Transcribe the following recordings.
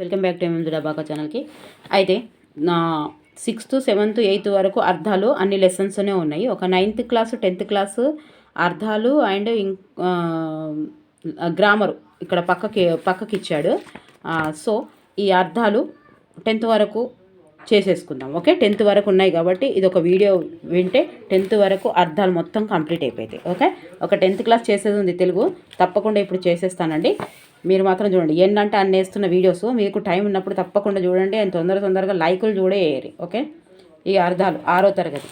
Welcome back to MM డబాకా ఛానల్కి. అయితే నా సిక్స్త్ సెవెంత్ ఎయిత్ వరకు అర్థాలు అన్ని లెసన్స్నే ఉన్నాయి. ఒక నైన్త్ క్లాస్ టెన్త్ క్లాస్ అర్థాలు అండ్ గ్రామరు ఇక్కడ పక్కకి పక్కకి ఇచ్చాడు సో ఈ అర్థాలు టెన్త్ వరకు చేసేసుకుందాం ఓకే? టెన్త్ వరకు ఉన్నాయి కాబట్టి ఇది ఒక వీడియో వింటే టెన్త్ వరకు అర్థాలు మొత్తం కంప్లీట్ అయిపోతాయి ఓకే? ఒక టెన్త్ క్లాస్ చేసేది ఉంది తెలుగు తప్పకుండా ఇప్పుడు చేసేస్తానండి. మీరు మాత్రం చూడండి. ఎన్నంటే అన్ని వేస్తున్న వీడియోస్. మీకు టైం ఉన్నప్పుడు తప్పకుండా చూడండి. అండ్ తొందర తొందరగా లైకులు చూడే వేయరు ఓకే? ఈ అర్థాలు ఆరో తరగతి.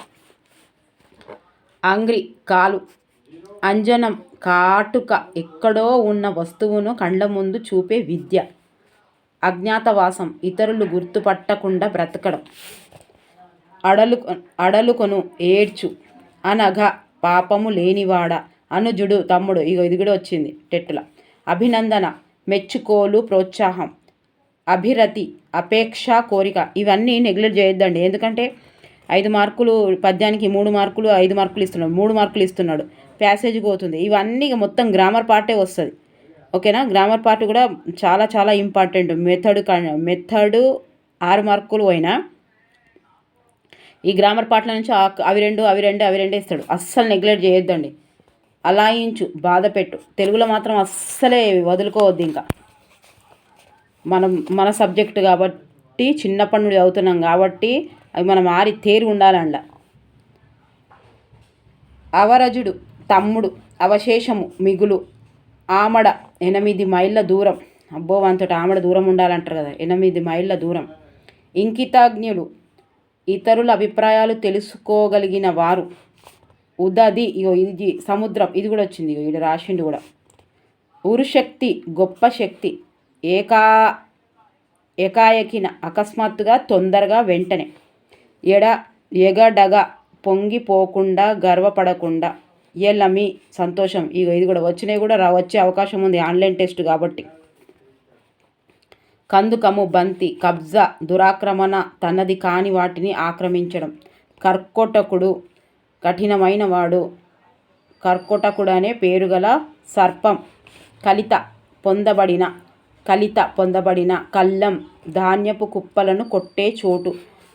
అంగ్రి కాలు. అంజనం కాటుక. ఎక్కడో ఉన్న వస్తువును కండ్ల ముందు చూపే విద్య. అజ్ఞాతవాసం. ఇతరులు గుర్తుపట్టకుండా బ్రతకడం. అడలు అడలుకొను ఏడ్చు. అనగా పాపము లేనివాడ. అనుజుడు తమ్ముడు. ఇగో ఇది కూడా వచ్చింది. టెట్టుల. అభినందన మెచ్చుకోలు ప్రోత్సాహం అభిరతి అపేక్ష కోరిక ఇవన్నీ నెగ్లెక్ట్ చేయొద్దండి. ఎందుకంటే ఐదు మార్కులు పద్యానికి మూడు మార్కులు ఐదు మార్కులు ఇస్తున్నాడు మూడు మార్కులు ఇస్తున్నాడు ప్యాసేజ్ పోతుంది. ఇవన్నీ ఇక మొత్తం గ్రామర్ పార్టే వస్తుంది. ఓకేనా? గ్రామర్ పార్ట్ కూడా చాలా చాలా ఇంపార్టెంట్. మెథడ్ మెథడ్ ఆరు మార్కులు పోయినా ఈ గ్రామర్ పార్ట్ల నుంచి అవి రెండు అవి రెండు అవి రెండే ఇస్తాడు. అస్సలు నెగ్లెక్ట్ చేయొద్దండి. అలాయించు బాధ పెట్టు తెలుగులో మాత్రం అస్సలే వదులుకోవద్దు ఇంకా. మనం మన సబ్జెక్ట్ కాబట్టి చిన్నప్పటి నుండి చదువుతున్నాం కాబట్టి అవి మనం ఆరి తేరి ఉండాలండ అవరజుడు తమ్ముడు అవశేషము మిగులు ఆమడ ఎనిమిది మైళ్ళ దూరం. అబ్బో వంతటి ఆమడ దూరం ఉండాలంటారు కదా ఎనిమిది మైళ్ళ దూరం. ఇంకితాజ్ఞులు ఇతరుల అభిప్రాయాలు తెలుసుకోగలిగిన వారు. ఉదది ఇగో ఇది సముద్రం ఇది కూడా వచ్చింది ఇగో ఇది రాసిండు కూడా. ఉరుశక్తి గొప్ప శక్తి ఏకా ఏకాయకిన అకస్మాత్తుగా తొందరగా వెంటనే. ఎడ ఎగడగ పొంగిపోకుండా గర్వపడకుండా. ఎల్లమి సంతోషం ఇగో ఇది కూడా వచ్చినాయి కూడా రా వచ్చే అవకాశం ఉంది ఆన్లైన్ టెస్ట్ కాబట్టి. కందుకము బంతి కబ్జా దురాక్రమణ తనది కాని వాటిని ఆక్రమించడం. కర్కోటకుడు కఠినమైన వాడు కర్కొటకుడనే పేరుగల పేరు గల సర్పం. కలిత పొందబడిన కలిత పొందబడిన కళ్ళం ధాన్యపు కుప్పలను కొట్టే చోటు.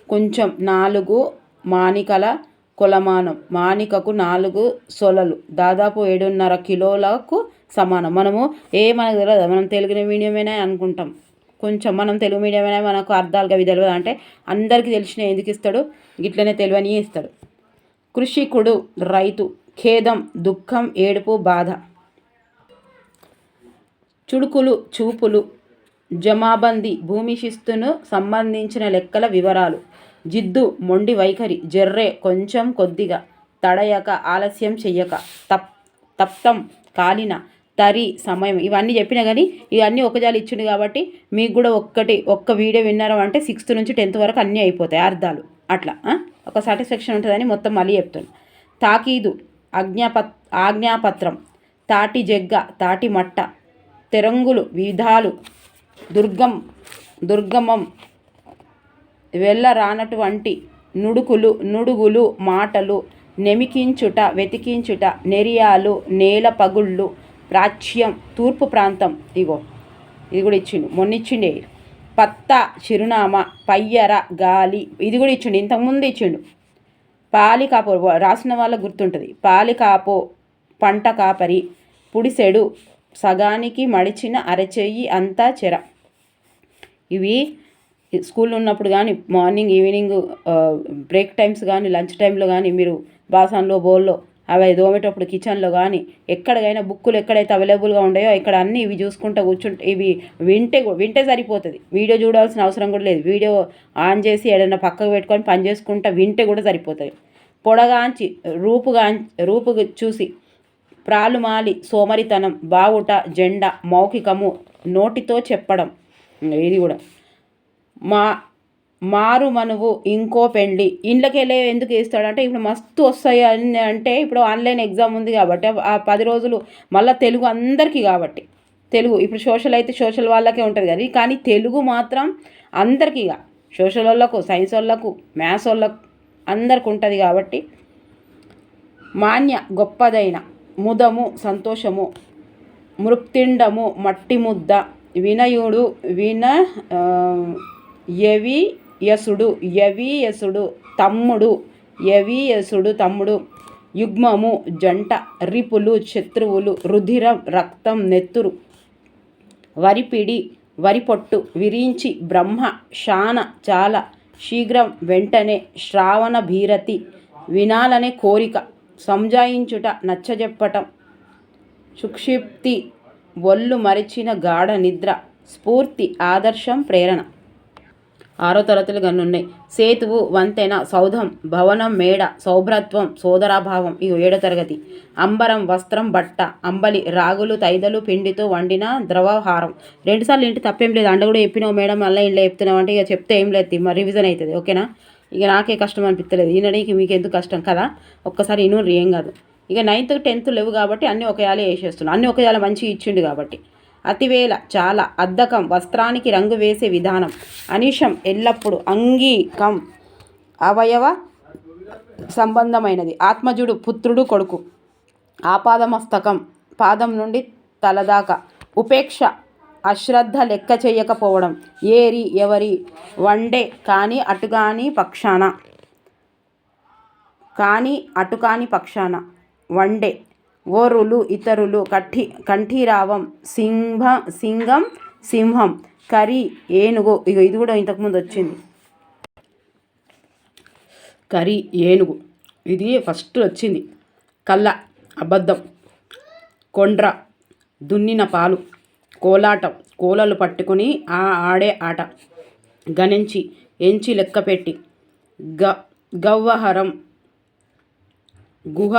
కొంచెం నాలుగు మానికల కొలమానం. మానికకు నాలుగు సొలలు. దాదాపు ఏడున్నర కిలోలకు సమానం. మనము ఏ మనకు తెలియదు. మనం తెలుగు మీడియమేనా అనుకుంటాం. కొంచెం మనం తెలుగు మీడియమేనా మనకు అర్థాలుగా తెలియదు అంటే అందరికీ తెలిసిన ఎందుకు ఇస్తాడు? ఇట్లనే తెలివని ఇస్తాడు. కృషికుడు రైతు ఖేదం దుఃఖం ఏడుపు బాధ. చుడుకులు చూపులు జమాబందీ భూమి శిస్తును సంబంధించిన లెక్కల వివరాలు. జిద్దు మొండి వైఖరి జర్రే కొంచెం కొద్దిగా తడయక ఆలస్యం చెయ్యక తప్ తప్తం కాలిన తరి సమయం ఇవన్నీ చెప్పినా కానీ ఇవన్నీ ఒకజాలు ఇచ్చిండు కాబట్టి మీకు కూడా ఒక్కటి ఒక్క వీడియో విన్నారా అంటే సిక్స్త్ నుంచి టెన్త్ వరకు అన్నీ అయిపోతాయి అర్థాలు. అట్లా ఒక సాటిస్ఫాక్షన్ ఉంటుందని మొత్తం మళ్ళీ చెప్తున్నాను తాకీదు ఆజ్ఞాపత్ ఆజ్ఞాపత్రం తాటి జగ్గ తాటి మట్ట తెరంగులు విధాలు దుర్గం దుర్గమం వెళ్ళరానటువంటి నుడుకులు నుడుగులు మాటలు నెమికించుట వెతికించుట నెరియాలు నేల పగుళ్ళు ప్రాచ్యం తూర్పు ప్రాంతం ఇగో ఇది కూడా ఇచ్చిండు మొన్న ఇచ్చిండే పత్త చిరునామా పయ్యర గాలి ఇది కూడా ఇచ్చిండు ఇంతకుముందు ఇచ్చిండు. పాలి కాపో రాసిన వాళ్ళకు గుర్తుంటుంది. పాలి కాపో పంట కాపరి పుడిసెడు సగానికి మడిచిన అరచెయ్యి అంతా చెర. ఇవి స్కూల్లో ఉన్నప్పుడు కానీ మార్నింగ్ ఈవినింగ్ బ్రేక్ టైమ్స్ కానీ లంచ్ టైంలో కానీ మీరు బాసన్లో బోల్లో అవి దోమేటప్పుడు కిచెన్లో కానీ ఎక్కడికైనా బుక్కులు ఎక్కడైతే అవైలబుల్గా ఉన్నాయో ఇక్కడ అన్నీ ఇవి చూసుకుంటూ కూర్చుంటే ఇవి వింటే వింటే సరిపోతుంది. వీడియో చూడాల్సిన అవసరం కూడా లేదు. వీడియో ఆన్ చేసి ఏదైనా పక్కకు పెట్టుకొని పని చేసుకుంటా వింటే కూడా సరిపోతుంది. పొడగాంచి రూపుగా రూపు చూసి ప్రాలుమాలి సోమరితనం బావుట జెండా మౌఖికము నోటితో చెప్పడం. ఇది కూడా. మా మారు మనువు ఇంకో పెండ్లి. ఇండ్లకెళ్ళే ఎందుకు వేస్తాడంటే ఇప్పుడు మస్తు వస్తాయి అని అంటే ఇప్పుడు ఆన్లైన్ ఎగ్జామ్ ఉంది కాబట్టి ఆ పది రోజులు మళ్ళీ తెలుగు అందరికీ కాబట్టి. తెలుగు ఇప్పుడు సోషల్ అయితే సోషల్ వాళ్ళకే ఉంటుంది కదా కానీ తెలుగు మాత్రం అందరికీ ఇక. సోషల్ వాళ్ళకు సైన్స్ వాళ్ళకు మ్యాథ్స్ వాళ్ళకు అందరికి ఉంటుంది కాబట్టి. మాన్య గొప్పదైన ముదము సంతోషము మృప్తిండము మట్టి ముద్ద వినయుడు విన ఎవి యసుడు యవీయసుడు తమ్ముడు యవీయసుడు తమ్ముడు యుగ్మము జంట రిపులు శత్రువులు రుధిరం రక్తం నెత్తురు వరిపిడి వరిపొట్టు విరించి బ్రహ్మ శాన చాలా శీఘ్రం వెంటనే శ్రావణ భీరతి వినాలనే కోరిక సంజాయించుట నచ్చజెప్పటం సుక్షిప్తి ఒళ్ళు మరిచిన గాఢ నిద్ర స్ఫూర్తి ఆదర్శం ప్రేరణ. ఆరో తరగతులు గన్నున్నాయి సేతువు వంతెన సౌధం భవనం మేడ సౌభ్రత్వం సోదరాభావం ఇవి ఏడో తరగతి. అంబరం వస్త్రం బట్ట అంబలి రాగులు తైదలు పిండితో వండిన ద్రవహారం. రెండుసార్లు ఇంటి తప్పేం లేదు. అండ కూడా చెప్పినావు మేడం మళ్ళీ ఇంట్లో చెప్తున్నావు అంటే ఇక చెప్తే ఏం లేదు. మరి రివిజన్ అవుతుంది ఓకేనా? ఇక నాకే కష్టం అనిపించలేదు ఈనడానికి మీకు ఎందుకు కష్టం కదా? ఒక్కసారి ఇను ఏం కాదు. ఇక నైన్త్ టెన్త్ లేవు కాబట్టి అన్ని ఒక యాలే వేసేస్తున్నాను అన్ని ఒక యాల మంచిగా ఇచ్చిండు కాబట్టి. అతివేళ చాలా అద్దకం వస్త్రానికి రంగు వేసే విధానం. అనిషం ఎల్లప్పుడూ అంగీకం అవయవ సంబంధమైనది. ఆత్మజుడు పుత్రుడు కొడుకు. ఆపాదమస్తకం పాదం నుండి తలదాకా. ఉపేక్ష అశ్రద్ధ లెక్క చేయకపోవడం. ఏరి ఎవరి వండే కానీ అటుగాని పక్షాన. కానీ అటుకాని పక్షాన. వండే. ఓరులు ఇతరులు కఠి కంఠీరావం సింహ సింగం సింహం కరి ఏనుగు. ఇక ఇది కూడా ఇంతకుముందు వచ్చింది. కరి ఏనుగు. ఇది ఫస్ట్ వచ్చింది. కళ్ళ అబద్ధం. కొండ్ర దున్నిన పాలు. కోలాటం. కోలలు పట్టుకొని ఆ ఆడే ఆట. గణించి ఎంచి లెక్కపెట్టి గ గవ్వహరం. గుహ.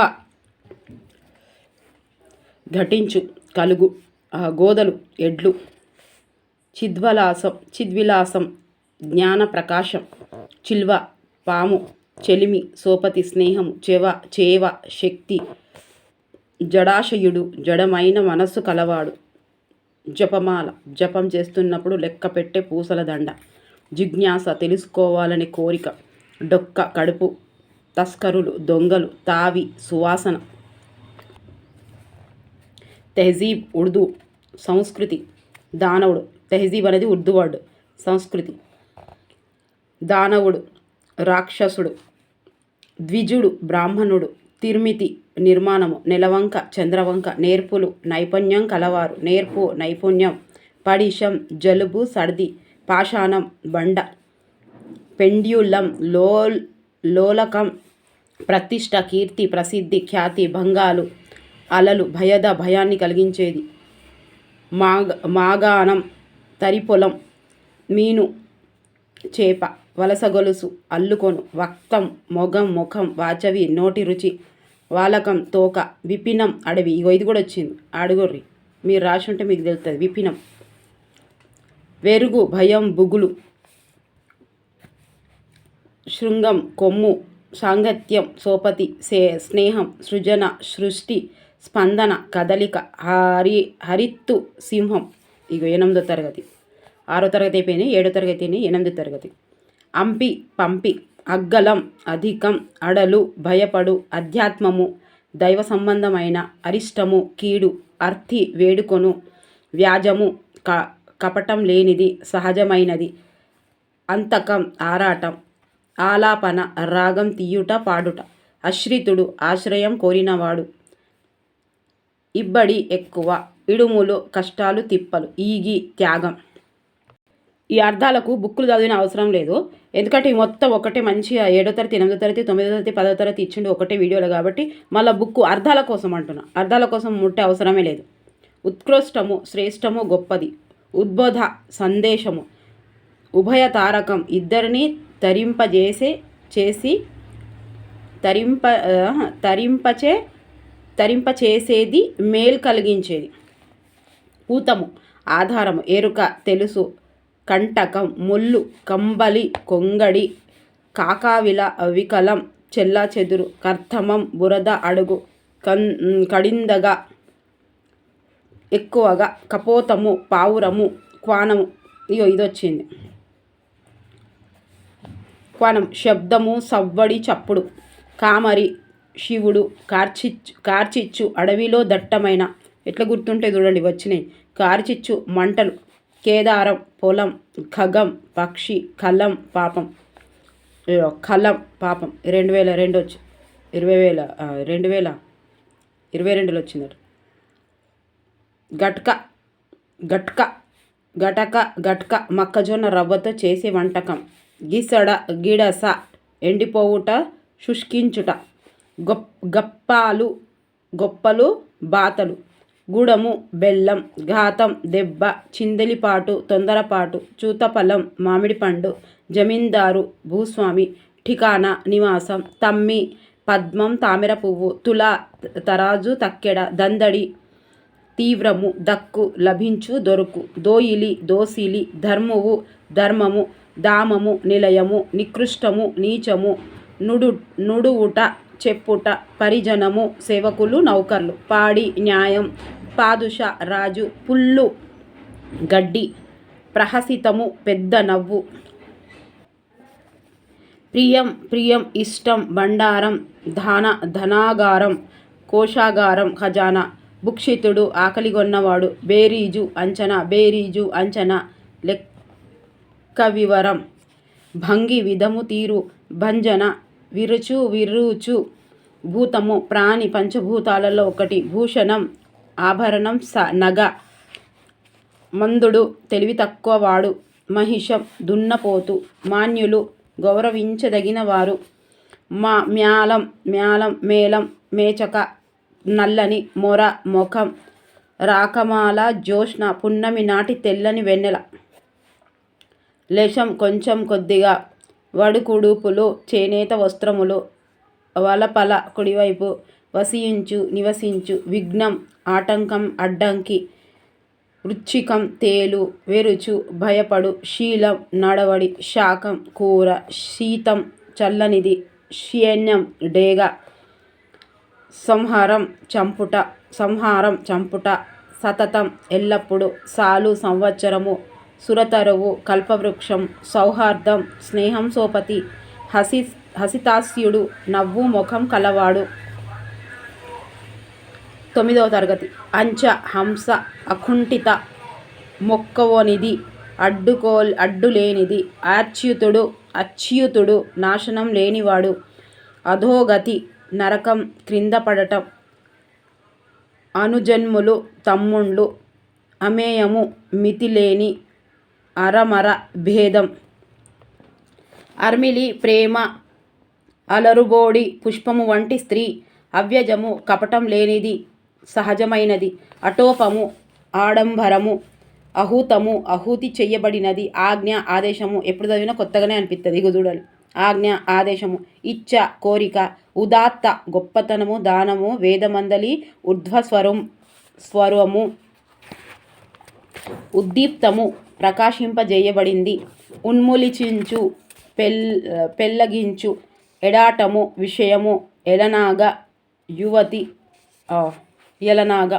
ఘటించు కలుగు. ఆ గోదలు ఎడ్లు. చిద్వలాసం చిద్విలాసం జ్ఞాన ప్రకాశం. చిల్వ పాము. చెలిమి సోపతి స్నేహము. చెవ చేవ శక్తి. జడాశయుడు జడమైన మనస్సు కలవాడు. జపమాల జపం చేస్తున్నప్పుడు లెక్క పెట్టే పూసల దండ. జిజ్ఞాస తెలుసుకోవాలని కోరిక. డొక్క కడుపు. తస్కరులు దొంగలు. తావి సువాసన. తెహజీబ్ ఉర్దూ సంస్కృతి. దానవుడు. తెహజీబ్ అనేది ఉర్దూ వర్డ్. సంస్కృతి. దానవుడు. రాక్షసుడు. ద్విజుడు. బ్రాహ్మణుడు. తిర్మితి. నిర్మాణము. నెలవంక. చంద్రవంక. నేర్పులు. నైపుణ్యం కలవారు. నేర్పు. నైపుణ్యం. పడిషం జలుబు. సర్ది. పాషాణం. బండ. పెండ్యులం. లోల్. లోలకం. ప్రతిష్ట. కీర్తి. ప్రసిద్ధి. ఖ్యాతి. భంగాలు. అలలు భయద భయాన్ని కలిగించేది. మాగ మాగాణం తరిపొలం మీను చేప వలస గొలుసు అల్లుకొను వక్తం మొగం ముఖం వాచవి నోటి రుచి వాలకం తోక విపినం అడవి. ఇగో ఇది కూడా వచ్చింది. అడుగుర్రి మీరు రాసి ఉంటే మీకు తెలుస్తుంది విపినం. వెరుగు భయం బుగులు శృంగం కొమ్ము సాంగత్యం సోపతి సే స్నేహం సృజన సృష్టి స్పందన కదలిక హరి హరిత్తు సింహం. ఇగో ఎనిమిదో తరగతి. ఆరో తరగతి అయిపోయినాయి ఏడో తరగతి అయినాయి ఎనిమిదో తరగతి. అంపి పంపి అగ్గలం అధికం అడలు భయపడు అధ్యాత్మము దైవ సంబంధమైన అరిష్టము కీడు అర్థి వేడుకొను వ్యాజము క కపటం లేనిది సహజమైనది అంతకం ఆరాటం ఆలాపన రాగం తీయుట పాడుట. అశ్రితుడు ఆశ్రయం కోరినవాడు. ఇబ్బడి ఎక్కువ ఇడుములు కష్టాలు తిప్పలు ఈగి త్యాగం. ఈ అర్థాలకు బుక్కులు చదివిన అవసరం లేదు. ఎందుకంటే ఈ మొత్తం ఒకటే మంచిగా ఏడో తరగతి ఎనిమిదో తరగతి తొమ్మిదో తరగతి పదో తరగతి ఇచ్చిండు ఒకటే వీడియోలో కాబట్టి మళ్ళీ బుక్ అర్థాల కోసం అంటున్నా. అర్థాల కోసం ముట్టే అవసరమే లేదు. ఉత్కృష్టము శ్రేష్టము గొప్పది. ఉద్బోధ సందేశము. ఉభయ తారకం ఇద్దరిని తరింపజేసే చేసి తరింప తరింపచే తరింపచేసేది మేలు కలిగించేది. పూతము ఆధారము ఎరుక తెలుసు కంటకం ముళ్ళు కంబలి కొంగడి కాకావిల వికలం చెల్లా చెదురు కర్తమం బురద అడుగు కన్ కడిందగా ఎక్కువగా కపోతము పావురము క్వానము ఇగో ఇది వచ్చింది క్వానం శబ్దము సవ్వడి చప్పుడు కామరి శివుడు కార్చిచ్చు కార్చిచ్చు అడవిలో దట్టమైన ఎట్లా గుర్తుంటే చూడండి వచ్చినాయి. కార్చిచ్చు మంటలు కేదారం పొలం ఖగం పక్షి కలం పాపం. కలం పాపం. రెండు వేల రెండు వచ్చి ఇరవై వేల రెండు వేల ఇరవై రెండులో వచ్చిందట. గట్క గట్క గటక గట్క మొక్కజొన్న రవ్వతో చేసే వంటకం. గిసడ గిడస ఎండిపోవుట శుష్కించుట. గొప్ గప్పాలు గొప్పలు బాతలు. గుడము బెల్లం ఘాతం దెబ్బ చిందలిపాటు తొందరపాటు చూతపలం మామిడి పండు జమీందారు భూస్వామి ఠికానా నివాసం తమ్మి పద్మం తామర పువ్వు తుల తరాజు తక్కెడ దందడి తీవ్రము దక్కు లభించు దొరుకు దోయిలి దోసిలి ధర్మువు ధర్మము దామము నిలయము నికృష్టము నీచము నుడు నుడువుట చెప్పుట పరిజనము సేవకులు నౌకర్లు. పాడి న్యాయం పాదుష రాజు పుల్లు గడ్డి ప్రహసితము పెద్ద నవ్వు. ప్రియం ప్రియం ఇష్టం బండారం ధాన ధనాగారం కోశాగారం ఖజానా. భుక్షితుడు ఆకలిగొన్నవాడు బేరీజు అంచనా బేరీజు అంచనా లెక్క వివరం భంగి విధము తీరు భంజన విరుచు విరుచు భూతము ప్రాణి పంచభూతాలలో ఒకటి. భూషణం ఆభరణం స నగ. మందుడు తెలివి తక్కువ వాడు మహిషం దున్నపోతు. మాన్యులు గౌరవించదగిన వారు మా మ్యాలం మ్యాలం మేలం మేచక నల్లని మొర ముఖం రాకమాల జ్యోష్ణ పున్నమి నాటి తెల్లని వెన్నెల. లేశం కొంచెం కొద్దిగా వడుకుడుపులు చేనేత వస్త్రములు వలపల కుడివైపు వసించు నివసించు విఘ్నం ఆటంకం అడ్డంకి వృచ్చికం తేలు వెరుచు భయపడు శీలం నడవడి శాకం కూర శీతం చల్లనిది శైన్యం డేగ సంహారం చంపుట సంహారం చంపుట సతతం ఎల్లప్పుడూ సాలు సంవత్సరము సురతరువు కల్పవృక్షం సౌహార్దం స్నేహం సోపతి హసి హసితాస్యుడు నవ్వు ముఖం కలవాడు. తొమ్మిదవ తరగతి. అంచ హంస అకుంఠిత మొక్కవోనిది అడ్డుకో అడ్డులేనిది అచ్యుతుడు అచ్యుతుడు నాశనం లేనివాడు. అధోగతి నరకం క్రింద పడటం. అనుజన్ములు తమ్ముళ్ళు అమేయము మితిలేని అరమర భేదం. అర్మిలి ప్రేమ అలరుబోడి పుష్పము వంటి స్త్రీ అవ్యజము కపటం లేనిది సహజమైనది అటోపము ఆడంబరము అహూతము అహూతి చెయ్యబడినది ఆజ్ఞ ఆదేశము ఎప్పుడు చదివినా కొత్తగానే అనిపిస్తుంది గుదుడలు ఆజ్ఞ ఆదేశము ఇచ్చ కోరిక ఉదాత్త గొప్పతనము దానము వేదమందలి ఊర్ధ్వస్వరం స్వరము ఉద్దీప్తము ప్రకాశింపజేయబడింది. ఉన్మూలిచించు పెల్ పెళ్ళగించు ఎడాటము విషయము ఎలనాగ యువతి ఎలనాగ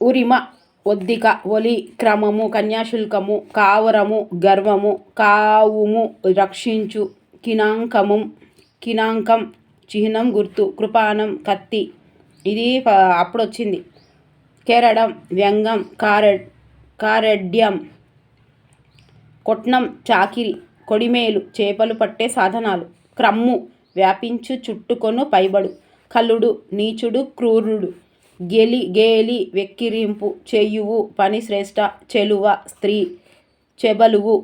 ఉరిమ ఒద్దిక ఒలి క్రమము కన్యాశుల్కము కావరము గర్వము కావుము రక్షించు కినాంకము కినాంకం చిహ్నం గుర్తు కృపానం కత్తి. ఇది అప్పుడు వచ్చింది కెరడం వ్యంగం కారె కారెడ్యం కొట్నం చాకిరి కొడిమేలు చేపలు పట్టే సాధనాలు. క్రమ్ము వ్యాపించు చుట్టుకొను పైబడు. కలుడు నీచుడు క్రూరుడు. గెలి గేలి వెక్కిరింపు చేయువు పని శ్రేష్ట చెలువ స్త్రీ చెబలువు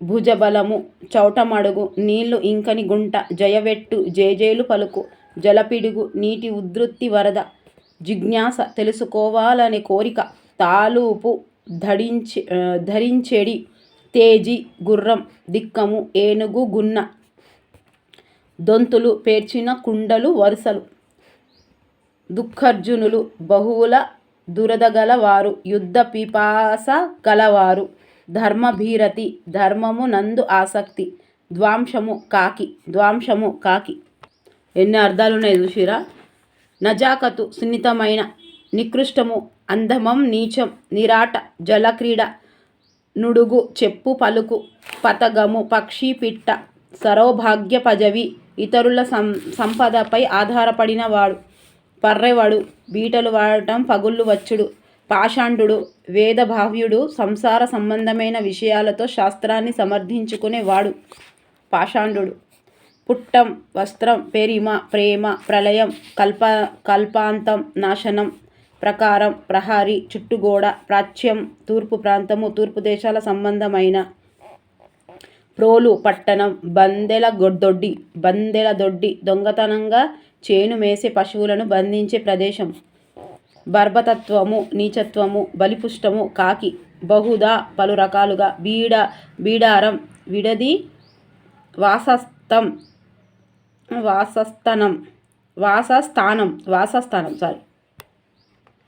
భుజబలము చౌటమడుగు నీళ్ళు ఇంకని గుంట జయవెట్టు జేజేలు పలుకు జలపిడుగు నీటి ఉధృత్తి వరద జిజ్ఞాస తెలుసుకోవాలనే కోరిక తాలూపు ధడించి ధరించెడి తేజి గుర్రం దిక్కము ఏనుగు గున్న దొంతులు పేర్చిన కుండలు వరుసలు. దుఃఖర్జునులు బహువుల దురదగల వారు యుద్ధ పిపాస గలవారు. ధర్మభీరతి ధర్మము నందు ఆసక్తి. ద్వాంశము కాకి ద్వాంశము కాకి. ఎన్ని అర్థాలు ఉన్నాయి చూసిరా? నజాకతు సున్నితమైన నికృష్టము అందమం నీచం నిరాట జలక్రీడ నుడుగు చెప్పు పలుకు పతగము పక్షి పిట్ట సరౌభాగ్య పజవి ఇతరుల సం సంపదపై ఆధారపడిన వాడు పర్రెవాడు బీటలు వాడటం పగుళ్ళు వచ్చుడు పాషాండు వేదభావ్యుడు సంసార సంబంధమైన విషయాలతో శాస్త్రాన్ని సమర్థించుకునేవాడు పాషాండు పుట్టం వస్త్రం పెరిమ ప్రేమ ప్రళయం కల్ప కల్పాంతం నాశనం ప్రకారం ప్రహారి చుట్టుగోడ ప్రాచ్యం తూర్పు ప్రాంతము తూర్పు దేశాల సంబంధమైన ప్రోలు పట్టణం బందెల దొడ్డి బందెల దొడ్డి దొంగతనంగా చేను మేసే పశువులను బంధించే ప్రదేశం. బర్భతత్వము నీచత్వము బలిపుష్టము కాకి బహుదా పలు రకాలుగా బీడ బీడారం విడది వాసస్థం వాసస్థనం. వాసస్థానం. వాసస్థానం. సారీ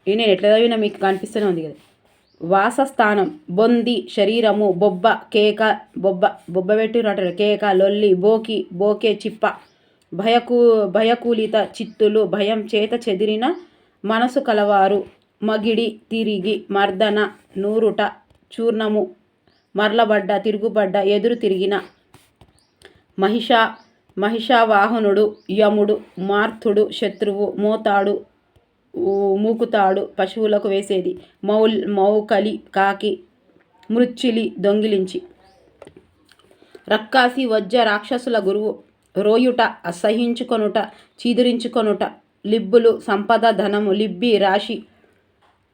ఇది నేను ఎట్లా చదివినా మీకు కనిపిస్తూనే ఉంది కదా. వాసస్థానం. బొంది శరీరము బొబ్బ కేక బొబ్బ. బొబ్బ పెట్టినట్టు కేక లొల్లి బోకి బోకే చిప్ప. భయకూ భయకూలిత చిత్తులు భయం చేత చెదిరిన మనసు కలవారు. మగిడి తిరిగి మర్దన నూరుట చూర్ణము మరలబడ్డ తిరుగుబడ్డ ఎదురు తిరిగిన మహిష మహిషావాహనుడు యముడు మార్తుడు శత్రువు మోతాడు మూకుతాడు పశువులకు వేసేది. మౌల్ మౌకలి కాకి మృచ్చిలి దొంగిలించి. రక్కాసి వజ్జ రాక్షసుల గురువు రోయుట అసహించుకొనుట చీదిరించుకొనుట లిబ్బులు సంపద ధనము లిబ్బి రాశి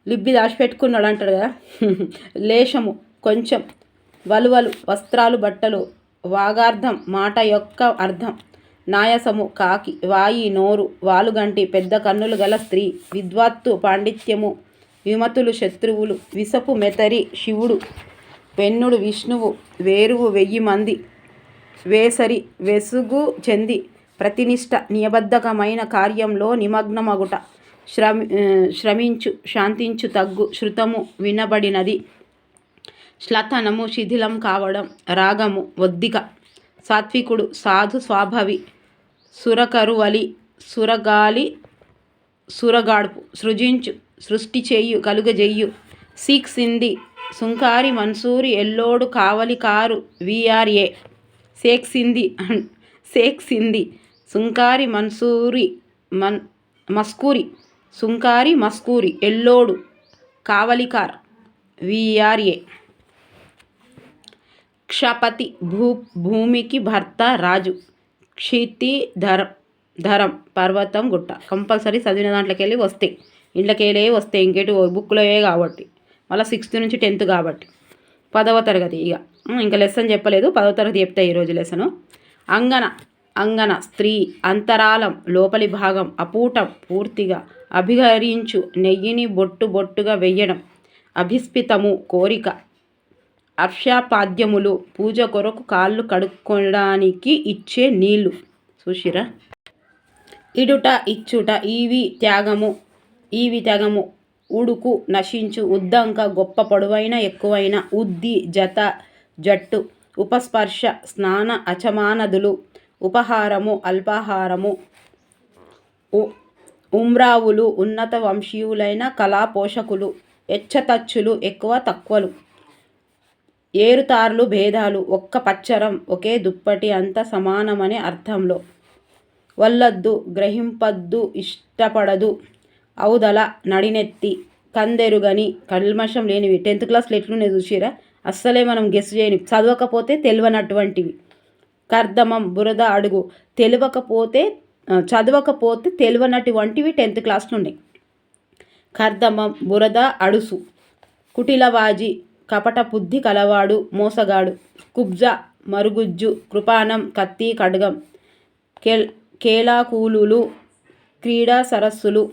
లిబ్బి దాచిపెట్టుకున్నాడు అంటాడు కదా. లేశము కొంచెం వలువలు వస్త్రాలు బట్టలు వాగార్థం మాట యొక్క అర్థం. నాయసము కాకి వాయి నోరు వాలుగంటి పెద్ద కన్నులు గల స్త్రీ విద్వత్తు పాండిత్యము విమతులు శత్రువులు విసపు మెతరి శివుడు పెన్నుడు విష్ణువు వేరువు వెయ్యి మంది వేసరి వెసుగు చెంది ప్రతినిష్ట నియబద్ధకమైన కార్యంలో నిమగ్నమగుట. శ్రమి శ్రమించు శాంతించు తగ్గు శృతము వినబడినది. శ్లతనము శిథిలం కావడం రాగము ఒద్దిక సాత్వికుడు సాధు స్వాభావి సురకరువలి సురగాలి సురగాడుపు సృజించు సృష్టి చేయు కలుగజెయ్యు సీక్ సింధి సుంకారి మన్సూరి ఎల్లోడు కావలి కారు విఆర్ఏ షేక్ సింది షేక్ సింధి సుంకారి మన్సూరి మన్ మస్కూరి సుంకారి మస్కూరి ఎల్లోడు కావలికార్ విఆర్ఏ. క్షపతి భూ భూమికి భర్త రాజు. క్షితి ధరం ధరం పర్వతం గుట్ట. కంపల్సరీ చదివిన దాంట్లోకి వెళ్ళి వస్తాయి ఇంట్లోకెళ్ళే వస్తాయి ఇంకేటి బుక్లోవే కాబట్టి. మళ్ళీ సిక్స్త్ నుంచి టెన్త్ కాబట్టి. పదవ తరగతి ఇక ఇంకా లెసన్ చెప్పలేదు. పదవ తరగతి చెప్తాయి ఈరోజు లెసను. అంగన అంగన స్త్రీ అంతరాలం లోపలి భాగం అపూటం పూర్తిగా అభిహరించు నెయ్యిని బొట్టు బొట్టుగా వెయ్యడం. అభిస్పితము కోరిక. అర్షాపాద్యములు పూజ కొరకు కాళ్ళు కడుక్కోవడానికి ఇచ్చే నీళ్ళు చూసిరా? ఇడుట ఇచ్చుట ఈవి త్యాగము ఈవి త్యాగము ఉడుకు నశించు ఉద్దంక గొప్ప పొడవైన ఎక్కువైన ఉద్ది జత జట్టు ఉపస్పర్శ స్నాన అచమానదులు ఉపహారము అల్పాహారము ఉమ్రావులు ఉన్నత వంశీయులైన కళా పోషకులు ఎచ్చతచ్చులు ఎక్కువ తక్కువలు. ఏరుతార్లు భేదాలు ఒక్క పచ్చరం ఒకే దుప్పటి అంత సమానమనే అర్థంలో. వల్లద్దు గ్రహింపద్దు ఇష్టపడదు. అవుదల నడినెత్తి కందెరుగని కల్మషం లేనివి. టెన్త్ క్లాస్లో ఎట్లునే చూసిరా అస్సలే మనం గెస్ చేయని. చదవకపోతే తెలియనటువంటివి కర్దమం బురద అడుగు. తెలియకపోతే చదవకపోతే తెలియనటువంటివి టెన్త్ క్లాస్లో ఉన్నాయి కర్దమం బురద అడుసు. కుటిలవాజి కపట బుద్ధి కలవాడు మోసగాడు. కుబ్జ మరుగుజ్జు కృపాణం కత్తి ఖడ్గం. కేల్ కేలాకూలులు క్రీడా సరస్సులు.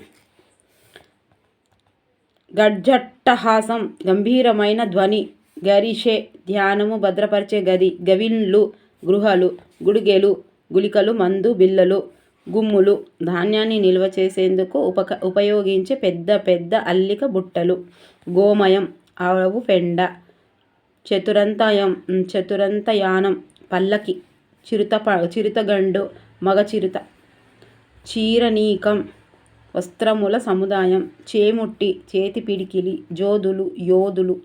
గడ్జట్టహాసం గంభీరమైన ధ్వని. గరిషే ధ్యానము భద్రపరిచే గది. గవిన్లు గృహలు. గుడిగెలు గుళికలు మందు బిల్లలు. గుమ్ములు. ధాన్యాన్ని నిల్వ చేసేందుకు ఉపక ఉపయోగించే పెద్ద పెద్ద అల్లిక బుట్టలు. గోమయం ఆవు పెండ చతురంతయం చతురంతయానం పల్లకి చిరుత చిరుతగండు మగ చిరుత. చీరనీకం వస్త్రముల సముదాయం చేముట్టి చేతి పిడికిలి జోదులు యోధులు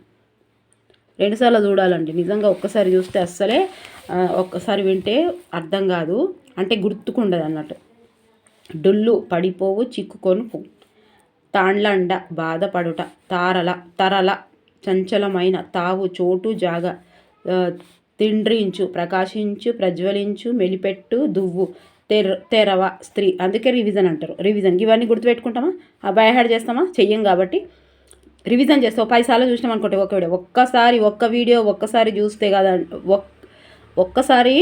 రెండుసార్లు చూడాలండి. నిజంగా ఒక్కసారి చూస్తే అస్సలే ఒక్కసారి వింటే అర్థం కాదు. అంటే గుర్తుకుండదు అన్నట్టు డొల్లు పడిపోవు చిక్కుకొని తాండ్లండ బాధపడుట తారల తరల చంచలమైన తావు చోటు జాగ తిండ్రించు ప్రకాశించు ప్రజ్వలించు మెలిపెట్టు దువ్వు తెర తెరవ స్త్రీ. అందుకే రివిజన్ అంటారు. రివిజన్ ఇవన్నీ గుర్తుపెట్టుకుంటామా? ఆ బయహాడ్ చేస్తామా? చెయ్యం కాబట్టి. రివిజన్ చేస్తే. ఒక పది సార్లు చూసినాం అనుకోండి ఒక వీడియో. ఒక్కసారి ఒక్క వీడియో ఒక్కసారి చూస్తే కదా ఒక్కసారి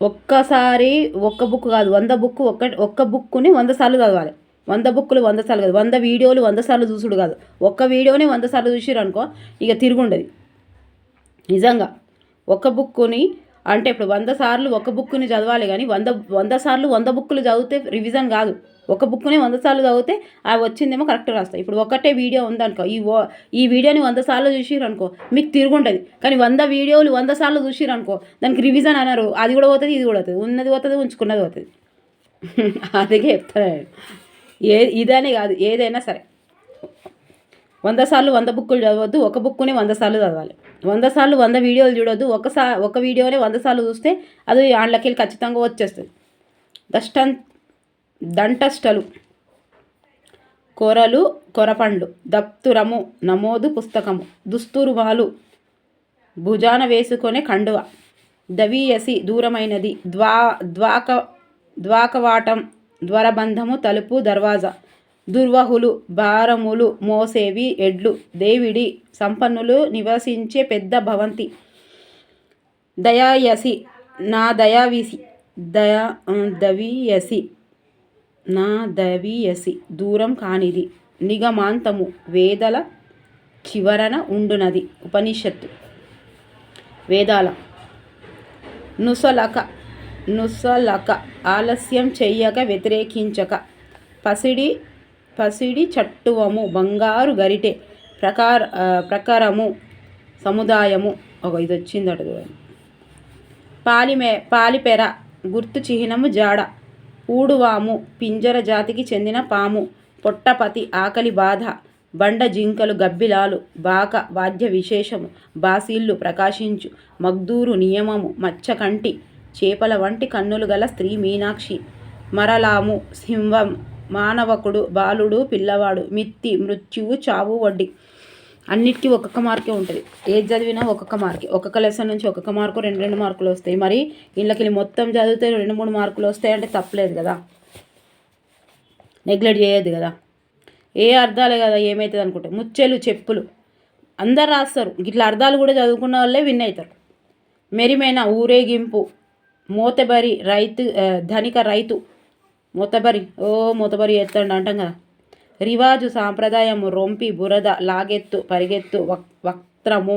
ఒక్కసారి ఒక్క బుక్ కాదు వంద బుక్ ఒక్క ఒక్క బుక్ని వంద సార్లు చదవాలి. వంద బుక్కులు వంద సార్లు కాదు వంద వీడియోలు వంద సార్లు చూసుడు కాదు. ఒక్క వీడియోని వంద సార్లు చూసిరు అనుకో ఇక తిరుగుండదు. నిజంగా ఒక బుక్కుని అంటే ఇప్పుడు వంద సార్లు ఒక బుక్ని చదవాలి కానీ వంద వంద సార్లు వంద బుక్కులు చదివితే రివిజన్ కాదు. ఒక బుక్ని వంద సార్లు చదివితే ఆ వచ్చిందేమో కరెక్ట్ రాస్తాయి ఇప్పుడు ఒకటే వీడియో ఉందనుకో ఈ ఈ వీడియోని వంద సార్లు చూసిరు అనుకో మీకు తిరుగుంటుంది కానీ వంద వీడియోలు వంద సార్లు చూసిరు అనుకో దానికి రివిజన్ అన్నారు అది కూడా పోతుంది ఇది కూడా పోతుంది ఉన్నది పోతుంది ఉంచుకున్నది పోతుంది. అందుకే చెప్తాను ఏ ఇదనే కాదు ఏదైనా సరే. వంద సార్లు వంద బుక్కులు చదవద్దు ఒక బుక్కుని వంద సార్లు చదవాలి. వంద సార్లు వంద వీడియోలు చూడొద్దు ఒకసారి ఒక వీడియోనే వంద సార్లు చూస్తే అది ఆళ్ళకి ఖచ్చితంగా వచ్చేస్తుంది. దష్టం దంటష్టలు కొరలు కొరపండ్లు దప్తురము నమోదు పుస్తకము దుస్తురుమాలు భుజాన వేసుకునే కండువ దవీయసి దూరమైనది ద్వా ద్వాక ద్వాకవాటం ద్వారబంధము తలుపు దర్వాజా. దుర్వహులు భారములు మోసేవి ఎడ్లు దేవిడి సంపన్నులు నివసించే పెద్ద భవంతి. దయాయసి నా దయావిసి దయా దవియసి నా దవియసి దూరం కానిది. నిగమాంతము వేదల చివరన ఉండునది. ఉపనిషత్తు. వేదాల. నుసలక నుసలక ఆలస్యం చెయ్యక వ్యతిరేకించక. పసిడి పసిడి చట్టువము బంగారు గరిటె ప్రకార ప్రకారము సముదాయము. ఒక ఇది వచ్చిందట చూడండి పాలిమే పాలిపెర గుర్తు చిహ్నము జాడ. ఊడువాము పింజర జాతికి చెందిన పాము. పొట్టపతి ఆకలి బాధ. బండ జింకలు గబ్బిలాలు. బాక వాద్య విశేషము. బాసీళ్ళు ప్రకాశించు. మగ్దూరు నియమము. మచ్చకంటి. చేపల వంటి కన్నులు గల స్త్రీ మీనాక్షి. మరలాము సింహం మానవకుడు బాలుడు పిల్లవాడు మిత్తి మృత్యువు చావు వడ్డీ. అన్నిటికీ ఒక్కొక్క మార్కే ఉంటుంది. ఏది చదివినా ఒక్కొక్క మార్కే. ఒక్కొక్క లెసన్ నుంచి ఒక్కొక్క మార్కు రెండు రెండు మార్కులు వస్తాయి. మరి ఇళ్ళకి మొత్తం చదివితే రెండు మూడు మార్కులు వస్తాయి అంటే తప్పలేదు కదా. నెగ్లెక్ట్ చేయొద్దు కదా. ఏ అర్థాలే కదా ఏమవుతుంది అనుకుంటే. ముచ్చెలు చెప్పులు. అందరు రాస్తారు. ఇట్లా అర్థాలు కూడా చదువుకున్న వాళ్ళే విన్ అవుతారు. మెరిమైన ఊరేగింపు మూతబరి రైతు ధనిక రైతు. మూతబరి ఓ మూతబరి ఎత్తండి అంటాం కదా. రివాజు సాంప్రదాయము రొంపి బురద లాగెత్తు పరిగెత్తు వక్ వక్త్రము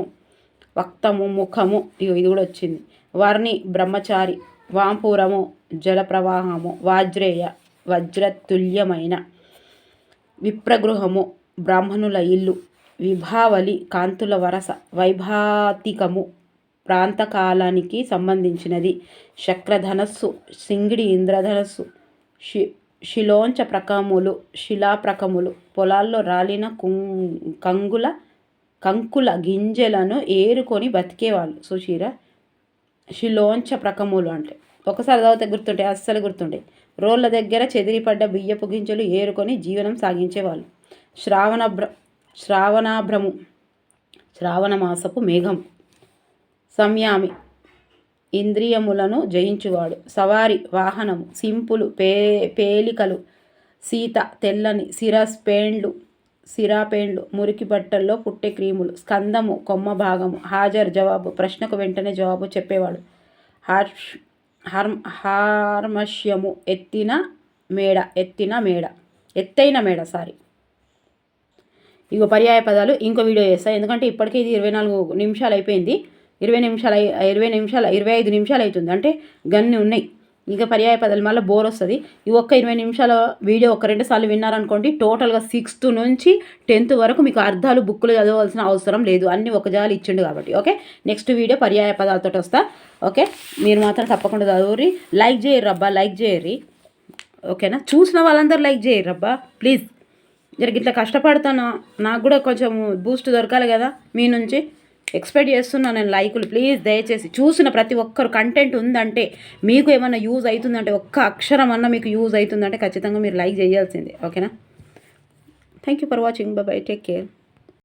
వక్తము ముఖము. ఇది కూడా వచ్చింది. వర్ణి బ్రహ్మచారి వాంపూరము జలప్రవాహము వాజ్రేయ వజ్రతుల్యమైన విప్రగృహము బ్రాహ్మణుల ఇల్లు విభావలి కాంతుల వరస వైభాతికము ప్రాంతకాలానికి సంబంధించినది. శక్రధనస్సు సింగిడి ఇంద్రధనస్సు షి శిలోంచ ప్రకములు శిలాప్రకములు పొలాల్లో రాలిన కుం కంగుల కంకుల గింజలను ఏరుకొని బతికేవాళ్ళు. సుశీర శిలోంచ ప్రకములు అంటే. ఒకసారి చదివితే గుర్తుంటాయి అస్సలు గుర్తుంటాయి. రోళ్ళ దగ్గర చెదిరిపడ్డ బియ్యపు గింజలు ఏరుకొని జీవనం సాగించేవాళ్ళు. శ్రావణభ్ర శ్రావణాభ్రము శ్రావణ మాసపు మేఘం. సంయామి. ఇంద్రియములను జయించువాడు. సవారి వాహనము సింపులు పే పేలికలు సీత తెల్లని సిరస్పేండ్లు సిరాపేండ్లు మురికి బట్టల్లో పుట్టే క్రీములు స్కందము కొమ్మ భాగము హాజరు జవాబు ప్రశ్నకు వెంటనే జవాబు చెప్పేవాడు. హార్ష్ హార్మ్ హార్మష్యము ఎత్తిన మేడ ఎత్తిన మేడ ఎత్తైన మేడ సారీ. ఇగో పర్యాయ పదాలు ఇంకో వీడియో చేస్తా ఎందుకంటే ఇప్పటికే ఇది ఇరవై నాలుగు నిమిషాలు అయిపోయింది. ఇరవై నిమిషాలు ఇరవై నిమిషాలు ఇరవై ఐదు నిమిషాలు అవుతుంది. అంటే గన్ని ఉన్నాయి. ఇంకా పర్యాయ పదాలు మళ్ళీ బోర్ వస్తుంది. ఈ ఒక్క ఇరవై నిమిషాల వీడియో ఒక రెండు సార్లు విన్నారనుకోండి టోటల్గా సిక్స్త్ నుంచి టెన్త్ వరకు మీకు అర్థాలు బుక్కులు చదవాల్సిన అవసరం లేదు. అన్ని ఒక జాలు ఇచ్చిండు కాబట్టి ఓకే? నెక్స్ట్ వీడియో పర్యాయ పదాలతో వస్తా ఓకే? మీరు మాత్రం తప్పకుండా చదువురి లైక్ చేయరు రబ్బా లైక్ చేయర్రి. ఓకేనా? చూసిన వాళ్ళందరూ లైక్ చేయరు రబ్బా ప్లీజ్ జరిగి ఇట్లా కష్టపడతాను? నాకు కూడా కొంచెం బూస్ట్ దొరకాలి కదా మీ నుంచి. ఎక్స్పెక్ట్ చేస్తున్నాను నేను లైకులు. ప్లీజ్ దయచేసి చూసిన ప్రతి ఒక్కరు కంటెంట్ ఉందంటే మీకు ఏమైనా యూజ్ అవుతుందంటే ఒక్క అక్షరం అన్న మీకు యూజ్ అవుతుందంటే ఖచ్చితంగా మీరు లైక్ చేయాల్సిందే. ఓకేనా? Thank you for watching bye take care